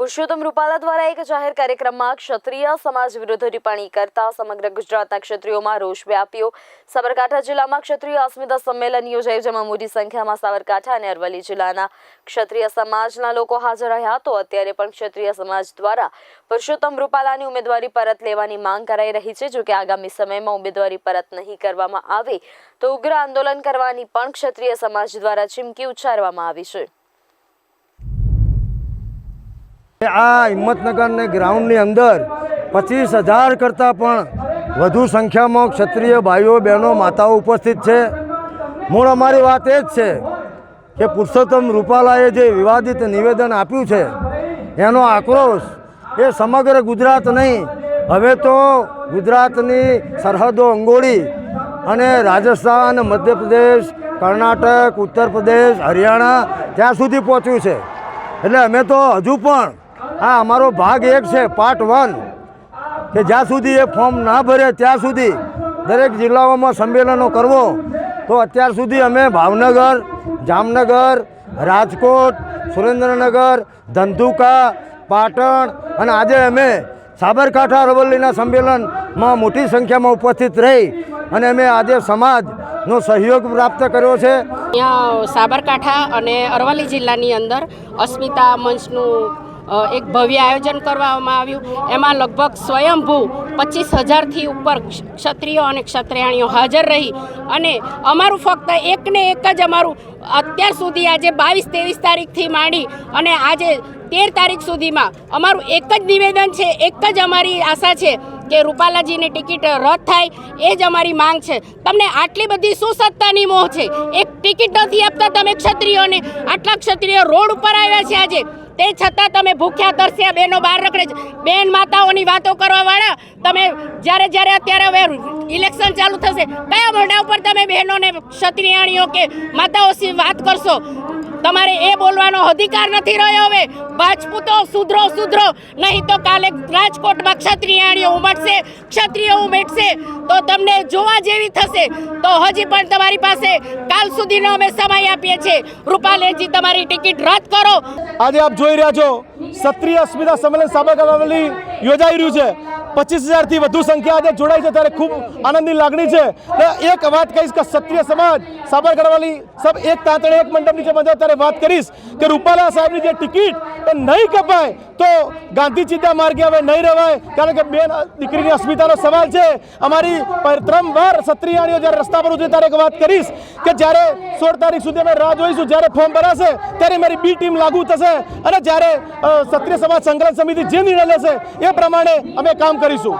પુરુષોત્તમ રૂપાલા દ્વારા એક જાહેર કાર્યક્રમમાં ક્ષત્રિય સમાજ વિરુદ્ધ ટિપ્પણી કરતા સમગ્ર ગુજરાતના ક્ષત્રિયોમાં રોષ વ્યાપ્યો. સાબરકાંઠા જિલ્લામાં ક્ષત્રિય અસ્મિતા સંમેલન યોજાયું, જેમાં મોટી સંખ્યામાં સાબરકાંઠા અને અરવલ્લી જિલ્લાના ક્ષત્રિય સમાજના લોકો હાજર રહ્યા. તો અત્યારે પણ ક્ષત્રિય સમાજ દ્વારા પુરુષોત્તમ રૂપાલાની ઉમેદવારી પરત લેવાની માંગ કરાઈ રહી છે. જોકે આગામી સમયમાં ઉમેદવારી પરત નહીં કરવામાં આવે, તો ઉગ્ર આંદોલન કરવાની પણ ક્ષત્રિય સમાજ દ્વારા ચીમકી ઉચ્ચારવામાં આવી છે. આ હિંમતનગરને ગ્રાઉન્ડની અંદર પચીસ હજાર કરતાં પણ વધુ સંખ્યામાં ક્ષત્રિય ભાઈઓ, બહેનો, માતાઓ ઉપસ્થિત છે. મૂળ અમારી વાત એ જ છે કે પુરુષોત્તમ રૂપાલાએ જે વિવાદિત નિવેદન આપ્યું છે, એનો આક્રોશ એ સમગ્ર ગુજરાત નહીં. હવે તો ગુજરાતની સરહદો અંગોળી અને રાજસ્થાન, મધ્યપ્રદેશ, કર્ણાટક ઉત્તર પ્રદેશ હરિયાણા ત્યાં સુધી પહોંચ્યું છે. એટલે અમે તો હજુ પણ આ અમારો ભાગ એક છે પાર્ટ વન કે જ્યાં સુધી એ ફોર્મ ના ભરે, ત્યાં સુધી દરેક જિલ્લાઓમાં સંમેલનો કરવો. તો અત્યાર સુધી અમે ભાવનગર, જામનગર, રાજકોટ, સુરેન્દ્રનગર, ધંધુકા, પાટણ અને આજે અમે સાબરકાંઠા, અરવલ્લીના સંમેલનમાં મોટી સંખ્યામાં ઉપસ્થિત રહી અને અમે આજે સમાજનો સહયોગ પ્રાપ્ત કર્યો છે. અહીંયા સાબરકાંઠા અને અરવલ્લી જિલ્લાની અંદર અસ્મિતા મંચનું એક ભવ્ય આયોજન કરવામાં આવ્યું. એમાં લગભગ સ્વયંભૂ પચીસ હજારથી ઉપર ક્ષત્રિયો અને ક્ષત્રિયાણીઓ હાજર રહી. અને અમારું ફક્ત એકને એક જ અમારું અત્યાર સુધી આજે બાવીસ ત્રેવીસ તારીખથી માંડી અને આજે તેર તારીખ સુધીમાં અમારું એક જ નિવેદન છે, એક જ અમારી આશા છે કે રૂપાલાજીની ટિકિટ રદ થાય. એ જ અમારી માંગ છે. તમને આટલી બધી શું સત્તાની મોહ છે. એક ટિકિટ નથી આપતા તમે ક્ષત્રિયોને. આટલા ક્ષત્રિયો રોડ ઉપર આવ્યા છે આજે. તે છતાં તમે ભૂખ્યા, તરસ્યા બહેનો બહાર રખડે બેન માતાઓની વાતો કરવા વાળા, તમે જ્યારે જ્યારે અત્યારે હવે ઇલેક્શન ચાલુ થશે, કયા મોઢા ઉપર તમે બહેનોને ક્ષત્રિયાણીઓ કે માતાઓ વાત કરશો? તમારે એ બોલવાનો અધિકાર નથી રહ્યો હવે. રાજપૂતો સુધરો સુધરો. નહીં તો કાલે રાજકોટમાં ક્ષત્રિયાણીઓ ઉમટશે, ક્ષત્રિયો ઉમેટશે. તો તમને જોવા જેવી થશે. તો હજી પણ તમારી પાસે કાલ સુધીનો અમે સમય આપીએ છીએ. રૂપાલેજી, તમારી ટિકિટ રદ કરો. આજે આપ જોઈ રહ્યા છો ક્ષત્રિય અસ્મિતા સંમેલન સાબરકાંઠામાં યોજાઈ રહ્યું છે. પચીસ હજારથી વધુ સંખ્યા આજે જોડાઈ છે. ત્યારે ખૂબ આનંદની લાગણી છે. એક વાત કહીશ કે ક્ષત્રિય સમાજ, સાબરકાંઠાવાળી સબ એક તાંતણે એક મંડપ નીચે બંધાય ત્યારે વાત કરીશ કે રૂપાલા સાહેબની જે ટિકિટ એ નહીં કપાય, તો ગાંધી ચિંતા માર્ગે હવે નહીં રહેવાય કારણ કે બેન દીકરીની અસ્મિતાનો સવાલ છે. અમારી ત્રમવાર ક્ષત્રિયાણીઓ જ્યારે રસ્તા પર ઉતરી ત્યારે એક વાત કરીશ કે જ્યારે સોળ તારીખ સુધી અમે રાહ જોઈશું, જ્યારે ફોર્મ ભરાશે, ત્યારે મારી બી ટીમ લાગુ થશે. અને જ્યારે ક્ષત્રિય સમાજ સંગ્રામ સમિતિ જે નિર્ણય લેશે પ્રમાણે અમે કામ કરીશું.